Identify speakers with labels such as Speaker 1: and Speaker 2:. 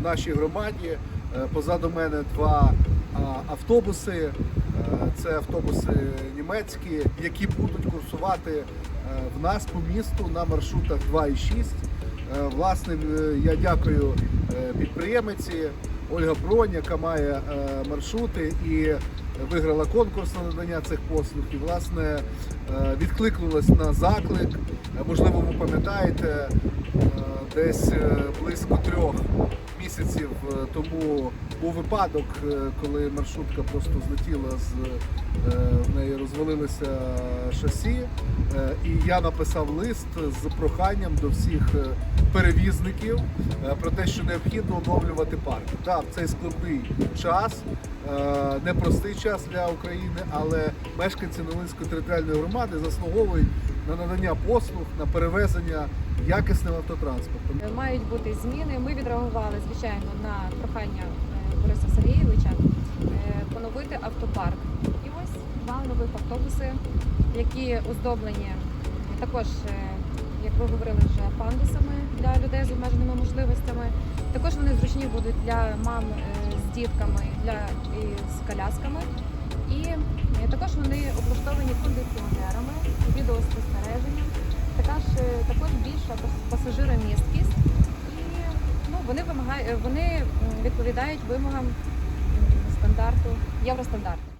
Speaker 1: в нашій громаді. Е, Позаду мене два автобуси. Е, Це автобуси німецькі, які будуть курсувати е, в нас по місту на маршрутах 2 і 6. Е, Власне, я дякую підприємиці Ольга Бронь, яка має маршрути і виграла конкурс на надання цих послуг. І власне відкликнулась на заклик. Можливо, ви пам'ятаєте, десь близько трьох місяців е, тому був випадок, е, коли маршрутка просто злетіла з е, розвалилося шасі. Е, І я написав лист з проханням до всіх е, перевізників е, про те, що необхідно оновлювати парк. Так, в цей складний час, непростий час для України, але мешканці Новинської територіальної громади заслуговують на надання послуг, на перевезення якісним автотранспортом.
Speaker 2: Мають бути зміни. Ми відреагували, звичайно, на прохання Бориса Сергійовича поновити автопарк. Нових автобуси, які оздоблені також, е, як ви говорили, вже пандусами для людей з обмеженими можливостями. Також вони зручні будуть для мам е, з дітками, для і з колясками. І е, також вони облаштовані кондиціонерами, відеоспостереженням. Така ж е, також більша пасажиромісткість, і ну вони вимагають, вони відповідають вимогам стандарту євростандарту.